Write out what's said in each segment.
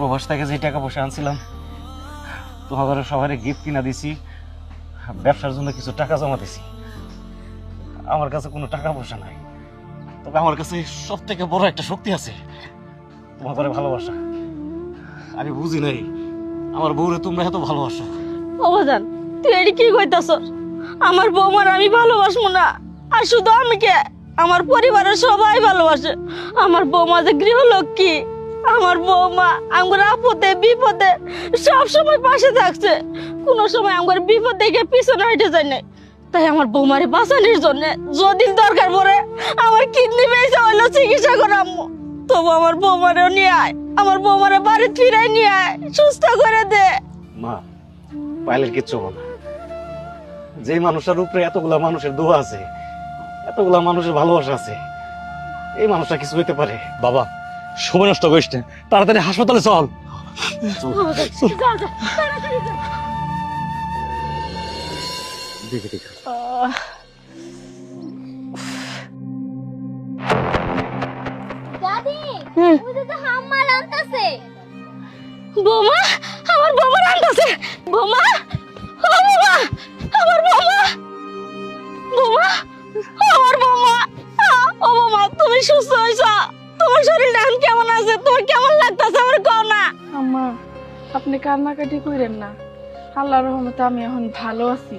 প্রবাস থেকে যে টাকা পয়সা আনছিলাম, তোমাদের সবাই গিফট কিনা দিছি, ব্যবসার জন্য কিছু টাকা জমা দিছি। আমার কাছে কোনো টাকা পয়সা নাই। তবে আমার কাছে সব থেকে বড় একটা শক্তি আছে, তোমাদের ভালোবাসা। আমি বুঝি নাই, আমার বউরে তোমরা এত ভালোবাসো। অবদান তুই এটি কি কইতাছ আমার বৌমার আমি ভালোবাসবো না, আর শুধু আমি কে? আমার পরিবারের সবাই ভালোবাসে। আমার বৌমা যে গৃহলক্ষ্মী আমার বৌমা আমার আপদে বিপদে সব সময় পাশে থাকছে। কোনো সময় আমার বিপদ দেখে পিছনে হেঁটে যায় না তাই আমার বৌমারে বাঁচানোর জন্য যদি দরকার পড়ে আমার কিডনি বেঁচে হইল চিকিৎসা করামো। তবু আমার বৌমারেও নিয়ে আয়। আমার বৌমারে বাড়ি ফিরাই নিয়ে আয়। সুস্থ করে দে। মা পাইলের কিচ্ছু হবে না। যে মানুষটার উপরে এতগুলা মানুষের দোয়া আছে এতগুলা মানুষের ভালোবাসা আছে এই মানুষটা কিছু হইতে পারে। বাবা সময় নষ্ট করিস না। তাড়াতাড়ি হাসপাতালে চল। বৌমা আমার বৌমা রান্তাছে বৌমা ও বৌমা আমার বৌমা। বৌমা আমার বৌমা। ও বৌমা তুমি সুস্থ হয়েছ। তোমার শরীরটা এখন কেমন আছে? তোমার কেমন লাগতেছে আমার আম্মা, আপনি কান্নাকাটি করেন না। রহমতে আমি এখন ভালো আছি,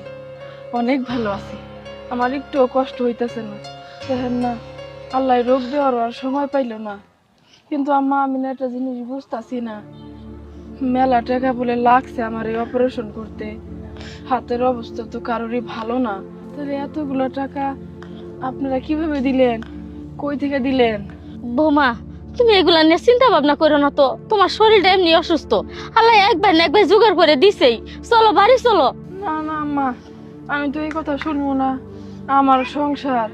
অনেক ভালো আছি। আমার একটুও কষ্ট হইতেছে না। দেখেন না আল্লাহ রোগ দেওয়ার আর সময় পাইল না। কিন্তু আম্মা, আমি না একটা জিনিস বুঝতেছি না। মেলা টাকা বলে লাগছে আমার এই অপারেশন করতে। হাতের অবস্থা তো কারোরই ভালো না। তাহলে এতগুলো টাকা আপনারা কীভাবে দিলেন? কই থেকে দিলেন? বৌমা তুমি এগুলা নিয়ে চিন্তা ভাবনা করো না তো। তোমার শরীরটা এমনি অসুস্থ। আল্লাহ একবার না একবার জোগাড় করে দিছেই। চলো বাড়ি চলো। না না আম্মা আমি তো এই কথা শুনব না। আমার সংসার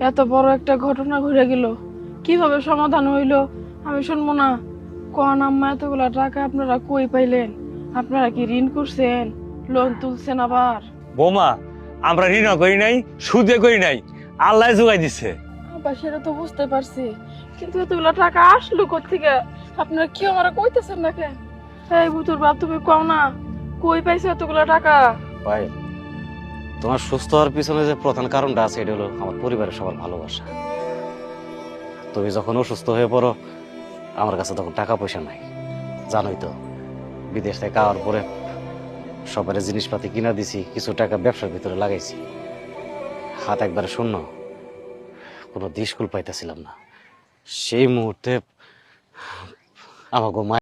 এত বড় একটা ঘটনা ঘটে গেল। কীভাবে সমাধান হইল আমি শুনব না। কন আম্মা এতগুলা টাকা আপনারা কই পাইলেন? আপনারা কি ঋণ করছেন? লোন তুলছেন আবার? বৌমা আমরা ঋণ করি নাই সুদে করি নাই। আল্লাহ জোগাই দিছে। আবার সেটা তো বুঝতে পারছি। কিন্তু এতগুলা টাকা আসলো কোথেকে আপনারা কি আমার কইতেছেন না কেন? এই বুতুর বাপ, তুমি কও না, কই পাইছো এতগুলা টাকা? ভাই, তোমার সুস্থ হওয়ার পিছনে যে প্রধান কারণটা আছে, এটা হলো আমার পরিবারের সবার ভালোবাসা। তুমি যখন অসুস্থ হয়ে পড়ো, আমার কাছে তখন টাকা পয়সা নাই। জানোই তো, বিদেশ থেকে আওয়ার পরে সবার জিনিসপাতি কিনা দিছি, কিছু টাকা ব্যবসার ভিতরে লাগাইছি। হাত একবারে শূন্য। কোনো দিশকুল পাইতেছিলাম না। সেই মুহূর্তে আমাকে মা